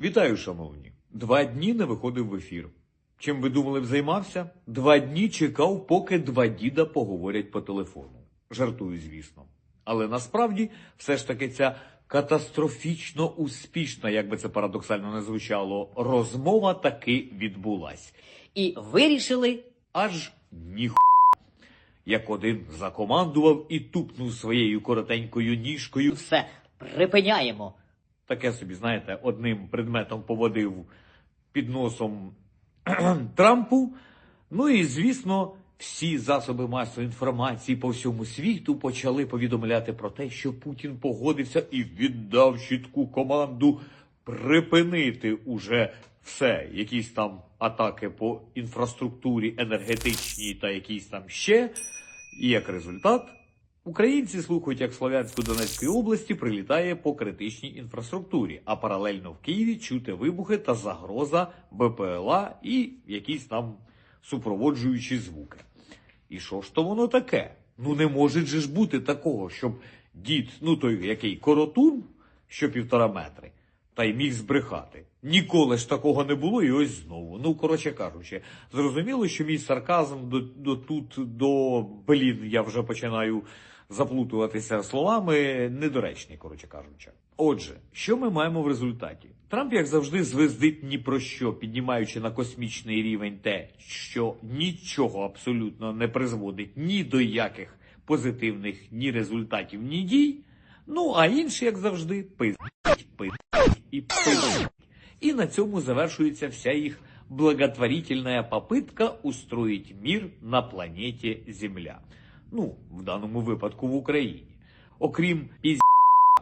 Вітаю, шановні. Два дні не виходив в ефір. Чим ви думали б займався? Два дні чекав, поки два діда поговорять по телефону. Жартую, звісно. Але насправді все ж таки ця катастрофічно успішна, як би це парадоксально не звучало, розмова таки відбулась. І вирішили Аж ніху. Як один закомандував і тупнув своєю коротенькою ніжкою, все припиняємо. Таке собі, знаєте, одним предметом поводив під носом Трампу. Ну і, звісно, всі засоби масової інформації по всьому світу почали повідомляти про те, що Путін погодився і віддав чітку команду припинити уже все, якісь там атаки по інфраструктурі енергетичній та якісь там ще. І як результат, Українці слухають, як в Слов'янську Донецької області прилітає по критичній інфраструктурі, а паралельно в Києві чути вибухи та загроза БПЛА і якісь там супроводжуючі звуки. І що ж то воно таке? Ну не може же ж бути такого, щоб дід, ну той який коротун, що півтора метри, та й міг збрехати. Ніколи ж такого не було, і ось знову. Ну, коротше кажучи, зрозуміло, що мій сарказм до, до тут до блін, я вже починаю заплутуватися словами, недоречні, коротше кажучи. Отже, що ми маємо в результаті? Трамп, як завжди, звездить ні про що, піднімаючи на космічний рівень те, що нічого абсолютно не призводить ні до яких позитивних ні результатів, ні дій. Ну а інші, як завжди, пиздить, пиздить і пиздить. И на цьому завершується вся їх благотворительная попытка устроить мир на планеті Земля. Ну, в даному випадку в Україні. Окрім піз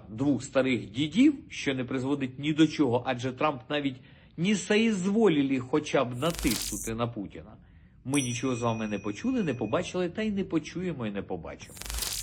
двох старих дідів, що не призводить ні до чого, адже Трамп навіть не соізволілі хоча б натиснути на Путіна. Ми нічого з вами не почули, не побачили, та й не почуємо і не побачимо.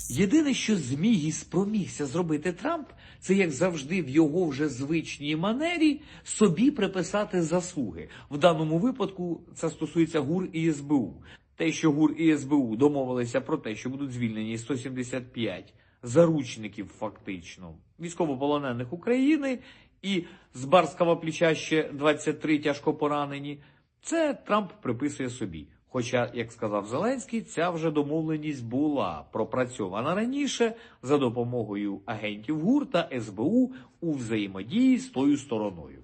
Єдине, що зміг і спромігся зробити Трамп, це як завжди в його вже звичній манері собі приписати заслуги. В даному випадку це стосується ГУР і СБУ. Те, що ГУР і СБУ домовилися про те, що будуть звільнені 175 заручників, фактично, військовополонених України, і з барського плеча ще 23 тяжко поранені. Це Трамп приписує собі. Хоча, як сказав Зеленський, ця вже домовленість була пропрацьована раніше за допомогою агентів ГУР та СБУ у взаємодії з тою стороною.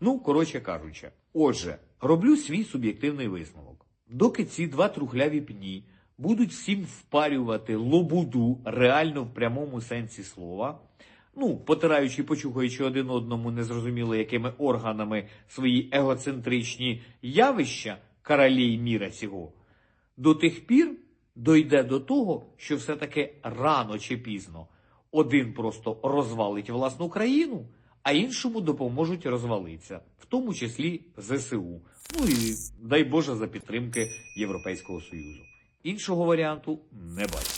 Ну, коротше кажучи, отже, роблю свій суб'єктивний висновок. Доки ці два трухляві пні будуть всім впарювати лобуду реально в прямому сенсі слова, ну, потираючи, почухаючи один одному незрозуміло якими органами свої егоцентричні явища королей міра цього, до тих пір дойде до того, що все-таки рано чи пізно один просто розвалить власну країну, а іншому допоможуть розвалитися, в тому числі ЗСУ. Ну і дай Боже за підтримки Європейського Союзу. Іншого варіанту не бачу.